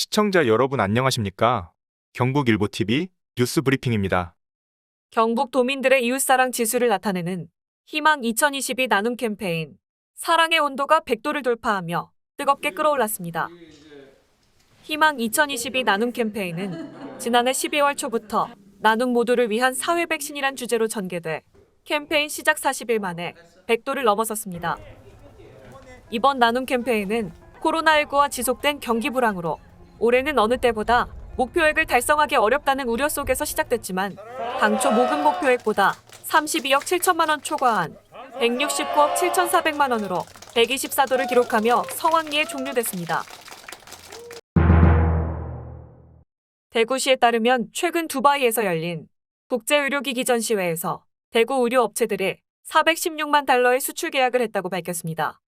시청자 여러분 안녕하십니까? 경북일보TV 뉴스 브리핑입니다. 경북 도민들의 이웃사랑 지수를 나타내는 희망 2022 나눔 캠페인 사랑의 온도가 100도를 돌파하며 뜨겁게 끌어올랐습니다. 희망 2022 나눔 캠페인은 지난해 12월 초부터 나눔 모두를 위한 사회 백신이란 주제로 전개돼 캠페인 시작 40일 만에 100도를 넘어섰습니다. 이번 나눔 캠페인은 코로나19와 지속된 경기 불황으로 올해는 어느 때보다 목표액을 달성하기 어렵다는 우려 속에서 시작됐지만 당초 모금 목표액보다 32억 7천만 원 초과한 169억 7,400만 원으로 124도를 기록하며 성황리에 종료됐습니다. 대구시에 따르면 최근 두바이에서 열린 국제의료기기 전시회에서 대구 의료업체들이 416만 달러의 수출 계약을 했다고 밝혔습니다.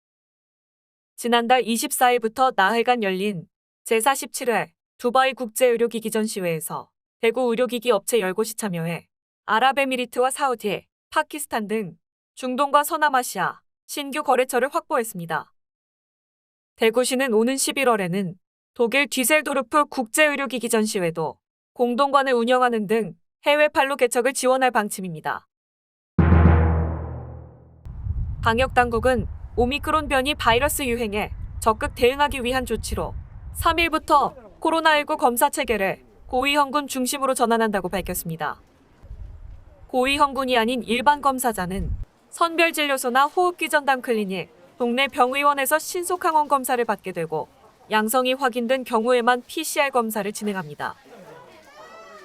지난달 24일부터 나흘간 열린 제47회 두바이 국제의료기기 전시회에서 대구 의료기기 업체 10곳이 참여해 아랍에미리트와 사우디, 파키스탄 등 중동과 서남아시아 신규 거래처를 확보했습니다. 대구시는 오는 11월에는 독일 뒤셀도르프 국제의료기기 전시회도 공동관을 운영하는 등 해외 판로 개척을 지원할 방침입니다. 방역당국은 오미크론 변이 바이러스 유행에 적극 대응하기 위한 조치로 3일부터 코로나19 검사 체계를 고위험군 중심으로 전환한다고 밝혔습니다. 고위험군이 아닌 일반 검사자는 선별진료소나 호흡기 전담 클리닉, 동네 병의원에서 신속항원 검사를 받게 되고 양성이 확인된 경우에만 PCR 검사를 진행합니다.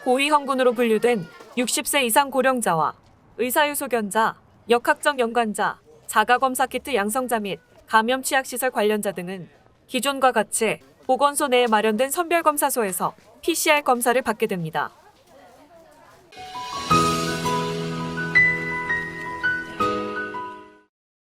고위험군으로 분류된 60세 이상 고령자와 의사유소견자, 역학적 연관자, 자가검사 키트 양성자 및 감염 취약시설 관련자 등은 기존과 같이 보건소 내에 마련된 선별검사소에서 PCR 검사를 받게 됩니다.